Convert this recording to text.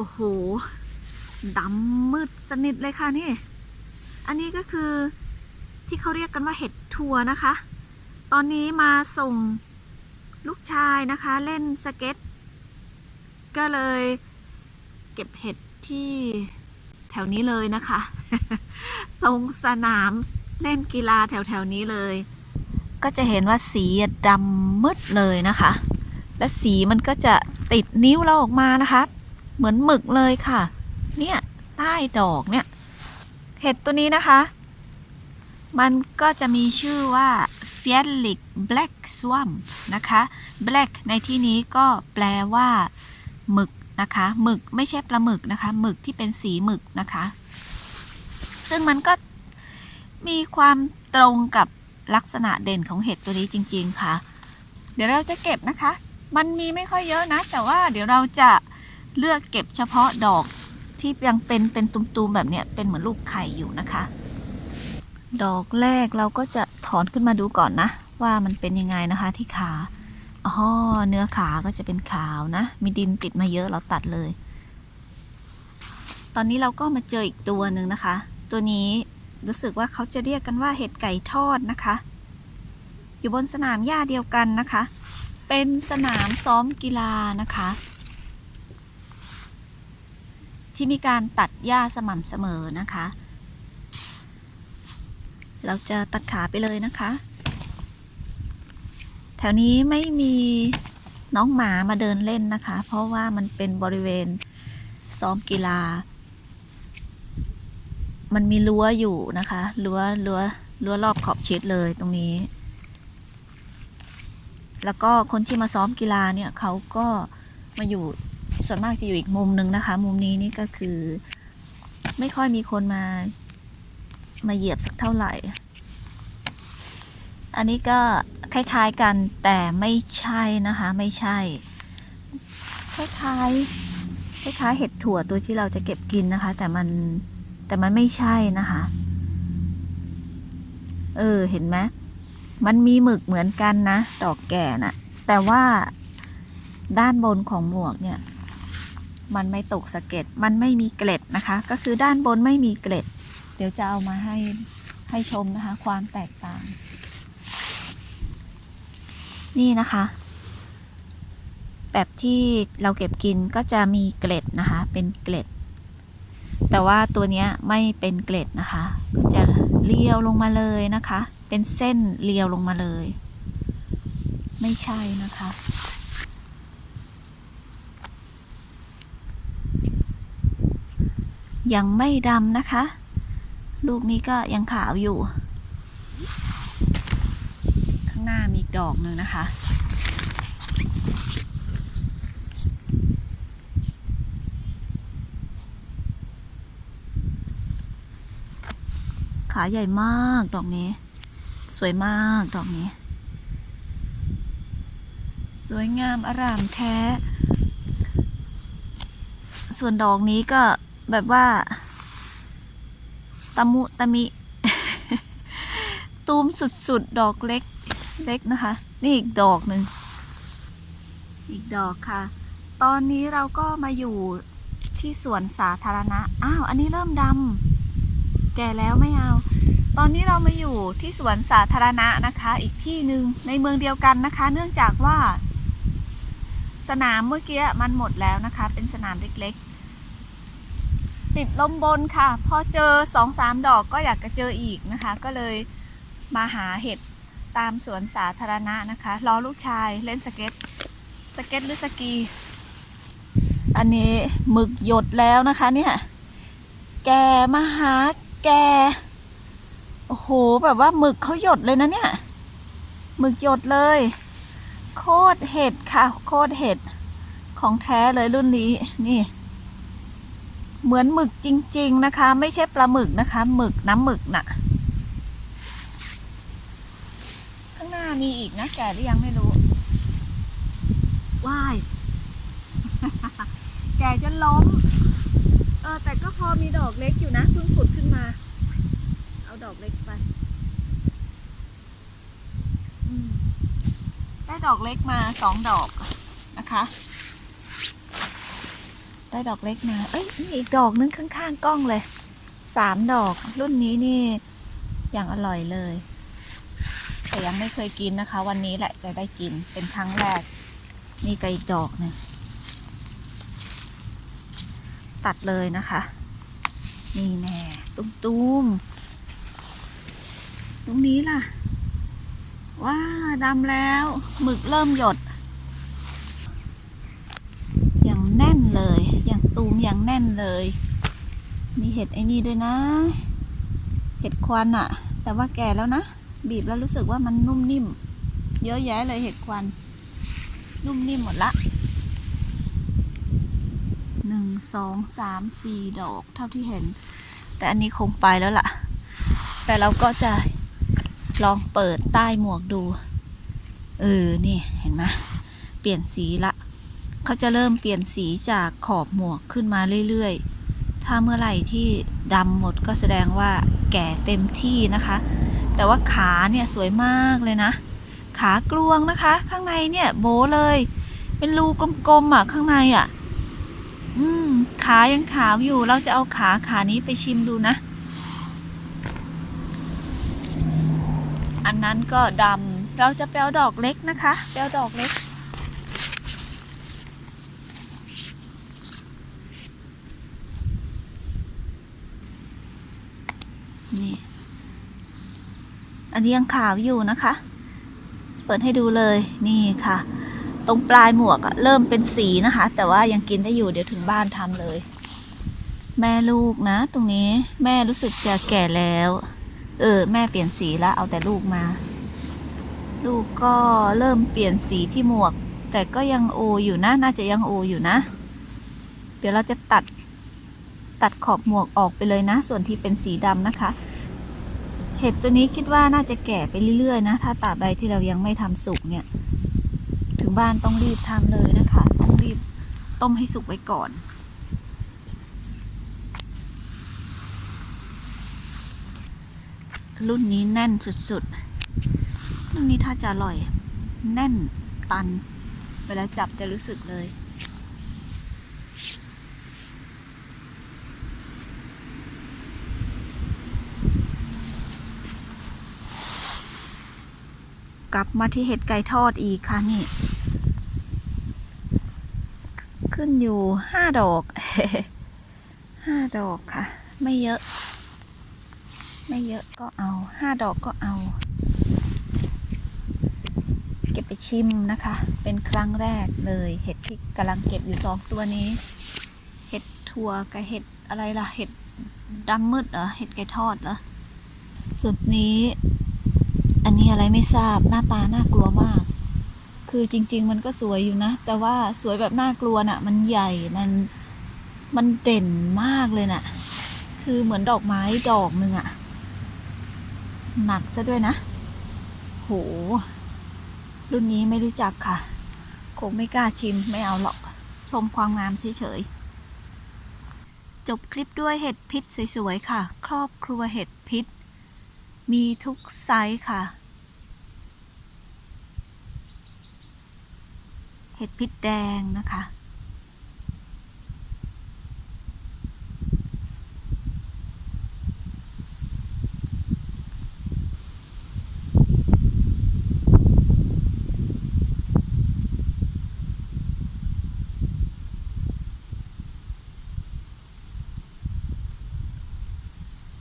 โอ้โหดำมืดสนิทเลยค่ะนี่ อันนี้ก็คือที่เขาเรียกกันว่าเห็ดทัวนะคะ ตอนนี้มาส่งลูกชายนะคะเล่นสเก็ต ก็เลยเก็บเห็ดที่แถวนี้เลยนะคะ ตรงสนามเล่นกีฬาแถวๆนี้เลย ก็จะเห็นว่าสีดำมืดเลยนะคะ และสีมันก็จะติดนิ้วเราออกมานะคะ เหมือนหมึกเลยค่ะ เนี่ยใต้ดอกเนี่ย เห็ดตัวนี้นะคะ มันก็จะมีชื่อว่า f i a l i c Black Swamp นะคะ Black ในที่นี้ก็แปลว่าหมึกนะคะหมึกไม่ใช่ปลาหมึกนะคะหมึกที่เป็นสีหมึกนะคะ ซึ่งมันก็มีความตรงกับลักษณะเด่นของเห็ดตัวนี้จริง ๆ ค่ะ เดี๋ยวเราจะเก็บนะคะ มันมีไม่ค่อยเยอะนะ แต่ว่าเดี๋ยวเราจะ เลือกเก็บเฉพาะดอกที่ยังเป็นเป็นตุ่มๆแบบเนี้ยเป็นเหมือนลูกไข่อยู่นะคะ ดอกแรกเราก็จะถอนขึ้นมาดูก่อนนะ ว่ามันเป็นยังไงนะคะที่ขาอ๋อเนื้อขาก็จะเป็นขาวนะ มีดินติดมาเยอะเราตัดเลย ตอนนี้เราก็มาเจออีกตัวหนึ่งนะคะ ตัวนี้รู้สึกว่าเขาจะเรียกกันว่าเห็ดไก่ทอดนะคะ อยู่บนสนามหญ้าเดียวกันนะคะ เป็นสนามซ้อมกีฬานะคะ ที่มีการตัดหญ้าสม่ำเสมอนะคะ เราจะตัดขาไปเลยนะคะ แถวนี้ไม่มีน้องหมามาเดินเล่นนะคะ เพราะว่ามันเป็นบริเวณซ้อมกีฬา มันมีรั้วอยู่นะคะรั้วรั้วรั้วรอบขอบชิดเลยตรงนี้ แล้วก็คนที่มาซ้อมกีฬาเนี่ยเขาก็มาอยู่ ส่วนมากจะอยู่อีกมุมหนึ่งนะคะ มุมนี้นี่ก็คือ ไม่ค่อยมีคนมา มาเหยียบสักเท่าไหร่ อันนี้ก็คล้ายๆกันแต่ไม่ใช่นะคะ ไม่ใช่ คล้ายๆคล้ายๆเห็ดถั่วตัวที่เราจะเก็บกินนะคะ แต่มันแต่มันไม่ใช่นะคะ เออเห็นไหมมันมีหมึกเหมือนกันนะ ดอกแก่น่ะ แต่ว่าด้านบนของหมวกเนี่ย มันไม่ตกสะเก็ด มันไม่มีเกล็ดนะคะ ก็คือด้านบนไม่มีเกล็ด เดี๋ยวจะเอามาให้ให้ชมนะคะ ความแตกต่าง นี่นะคะ แบบที่เราเก็บกินก็จะมีเกล็ดนะคะ เป็นเกล็ด แต่ว่าตัวนี้ไม่เป็นเกล็ดนะคะ ก็จะเลียวลงมาเลยนะคะ เป็นเส้นเลียวลงมาเลย ไม่ใช่นะคะ ยังไม่ดำนะคะ ลูกนี้ก็ยังขาวอยู่ ข้างหน้ามีอีกดอกหนึ่งนะคะ ขาใหญ่มากดอกนี้ สวยมากดอกนี้ สวยงามอร่ามแท้ ส่วนดอกนี้ก็ แบบว่าตะมุตะมิ ตูมสุดๆ ดอกเล็ก เล็กนะคะ นี่อีกดอกหนึ่ง อีกดอกค่ะ ตอนนี้เราก็มาอยู่ที่สวนสาธารณะ อ้าว อันนี้เริ่มดำ แก่แล้วไม่เอา ตอนนี้เรามาอยู่ที่สวนสาธารณะนะคะ อีกที่หนึ่งในเมืองเดียวกันนะคะ เนื่องจากว่า สนามเมื่อกี้มันหมดแล้วนะคะ เป็นสนามเล็กๆ ติดลมบนค่ะ พอเจอสองสามดอกก็อยากจะเจออีกนะคะ ก็เลยมาหาเห็ดตามสวนสาธารณะนะคะรอลูกชายเล่นสเก็ตสเก็ตหรือสกี อันนี้หมึกหยดแล้วนะคะเนี่ยแกมาหาแกโอ้โหแบบว่าหมึกเขาหยดเลยนะเนี่ยหมึกหยดเลย โคตรเห็ดค่ะ โคตรเห็ดของแท้เลยรุ่นนี้นี่ เหมือนหมึกจริง ๆนะคะ ไม่ใช่ปลาหมึกนะคะ หมึกน้ำหมึกน่ะ ข้างหน้ามีอีกนะแก่หรือยังไม่รู้ว้าย แก่จะล้ม เออ แต่ก็พอมีดอกเล็กอยู่นะเพิ่งผุดขึ้นมา เอาดอกเล็กไปได้ดอกเล็กมาสองดอกนะคะ ได้ดอกเล็กมา เอ้ยนี่อีกดอกนึงข้างๆกล้องเลย สามดอกรุ่นนี้นี่อย่างอร่อยเลย แต่ยังไม่เคยกินนะคะ วันนี้แหละจะได้กินเป็นครั้งแรก นี่ก็อีกดอกหนึ่งตัดเลยนะคะ นี่แน่ตุ้มตุ้มๆตรงนี้ล่ะ ว้าดำแล้วหมึกเริ่มหยด อย่างแน่นเลย น่นเลย มีเห็ดไอ้นี่ด้วยนะ เห็ดควันอะแต่ว่าแก่แล้วนะ บีบแล้วรู้สึกว่ามันนุ่มนิ่ม เยอะแยะเลยเห็ดควัน นุ่มนิ่มหมดละหนึ่งสองสามสี่ดอกเท่าที่เห็น แต่อันนี้คงไปแล้วล่ะ แต่เราก็จะลองเปิดใต้หมวกดู เออ นี่ เห็นไหมเปลี่ยนสีละ เขาจะเริ่มเปลี่ยนสีจากขอบหมวกขึ้นมาเรื่อยๆ ถ้าเมื่อไหร่ที่ดำหมดก็แสดงว่าแก่เต็มที่นะคะ แต่ว่าขาเนี่ยสวยมากเลยนะ ขากลวงนะคะ ข้างในเนี่ยโบเลย เป็นรูกลมๆอะข้างในอะ อืม ขายังขาวอยู่ เราจะเอาขาขานี้ไปชิมดูนะ อันนั้นก็ดำเราจะไปเอาดอกเล็กนะคะไปเอาดอกเล็ก นี่ อันนี้ยังขาวอยู่นะคะ เปิดให้ดูเลยนี่ค่ะ ตรงปลายหมวกเริ่มเป็นสีนะคะ แต่ว่ายังกินได้อยู่เดี๋ยวถึงบ้านทำเลย แม่ลูกนะ ตรงนี้แม่รู้สึกจะแก่แล้ว เออ แม่เปลี่ยนสีแล้วเอาแต่ลูกมา ลูกก็เริ่มเปลี่ยนสีที่หมวก แต่ก็ยังโออยู่นะ น่าจะยังโออยู่นะ เดี๋ยวเราจะตัดตัดขอบหมวกออกไปเลยนะ ส่วนที่เป็นสีดำนะคะ เห็ดตัวนี้คิดว่าน่าจะแก่ไปเรื่อยๆนะ ถ้าตราบใดที่เรายังไม่ทำสุกเนี่ย ถึงบ้านต้องรีบทำเลยนะคะ ต้องรีบต้มให้สุกไว้ก่อน รุ่นนี้แน่นสุดๆ รุ่นนี้ถ้าจะอร่อย แน่นตัน เวลาจับจะรู้สึกเลย กลับมาที่เห็ดไก่ทอดอีกค่ะนี่ ขึ้นอยู่ห้าดอกห้าดอกค่ะ ไม่เยอะ ไม่เยอะก็เอาห้าดอกก็เอา เก็บไปชิมนะคะ เป็นครั้งแรกเลย เห็ดที่กำลังเก็บอยู่สองตัวนี้ เห็ดถั่วกับเห็ดอะไรล่ะ เห็ดดำมืดเหรอ เห็ดไก่ทอดเหรอส่วนนี้ อันนี้อะไรไม่ทราบหน้าตาน่ากลัวมาก คือจริง ๆ มันก็สวยอยู่นะ แต่ว่าสวยแบบน่ากลัวน่ะ มันใหญ่มันมันเด่นมากเลยน่ะ คือเหมือนดอกไม้ดอกหนึ่งอะหนักซะด้วยนะ โห รุ่นนี้ไม่รู้จักค่ะ คงไม่กล้าชิมไม่เอาหรอก ชมความงามเฉยๆ จบคลิปด้วยเห็ดพิษสวยๆ ค่ะ ครอบครัวเห็ดพิษ มีทุกไซส์ค่ะ เห็ดพิษแดงนะคะ